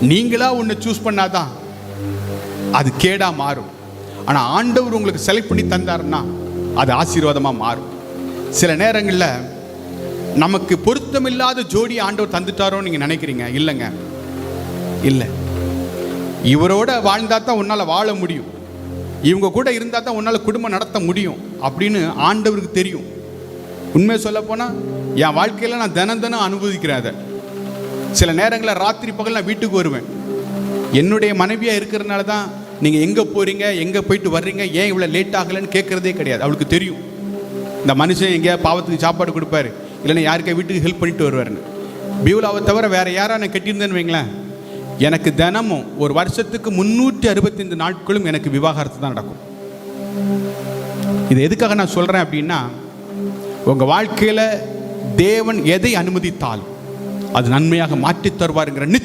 நீங்களா ஒன்று சூஸ் பண்ணாதான் அது கேடா மாறும். ஆனால் ஆண்டவர் உங்களுக்கு செலக்ட் பண்ணி தந்தாருன்னா அது ஆசீர்வாதமாக மாறும். சில நேரங்களில் நமக்கு பொருத்தமில்லாத ஜோடி ஆண்டவர் தந்துட்டாரோன்னு நீங்கள் நினைக்கிறீங்க? இல்லைங்க. இல்லை. இவரோட வாழ்ந்தா தான் உன்னால் வாழ முடியும். இவங்க கூட இருந்தால் தான் உன்னால் குடும்பம் நடத்த முடியும் அப்படின்னு ஆண்டவருக்கு தெரியும். உண்மையை சொல்ல போனால் என் வாழ்க்கையில் நான் தினம் தினம் அனுபவிக்கிறேன் அதை. சில நேரங்களில் ராத்திரி பகல் நான் வீட்டுக்கு வருவேன். என்னுடைய மனைவியாக இருக்கிறதுனால தான் நீங்கள் எங்கே போகிறீங்க எங்கே போயிட்டு வர்றீங்க ஏன் இவ்வளோ லேட் ஆகலைன்னு கேட்குறதே கிடையாது. அவளுக்கு தெரியும். இந்த மனுஷன் எங்கேயா பாவத்துக்கு சாப்பாடு கொடுப்பாரு இல்லைன்னா யாருக்கா வீட்டுக்கு ஹெல்ப் பண்ணிட்டு வருவாருன்னு. பியூலாவை தவிர வேறு யாரா நான் கட்டியிருந்தேன்னு வைங்களேன். எனக்கு தினமும் ஒரு வருஷத்துக்கு முந்நூற்றி அறுபத்தைந்து நாட்களும் எனக்கு விவாகரத்து தான் நடக்கும். இது எதுக்காக நான் சொல்கிறேன் அப்படின்னா உங்கள் வாழ்க்கையில் தேவன் எதை அனுமதித்தாலும் அது நன்மையாக மாற்றித் தருவாருங்கிற நிச்சயம்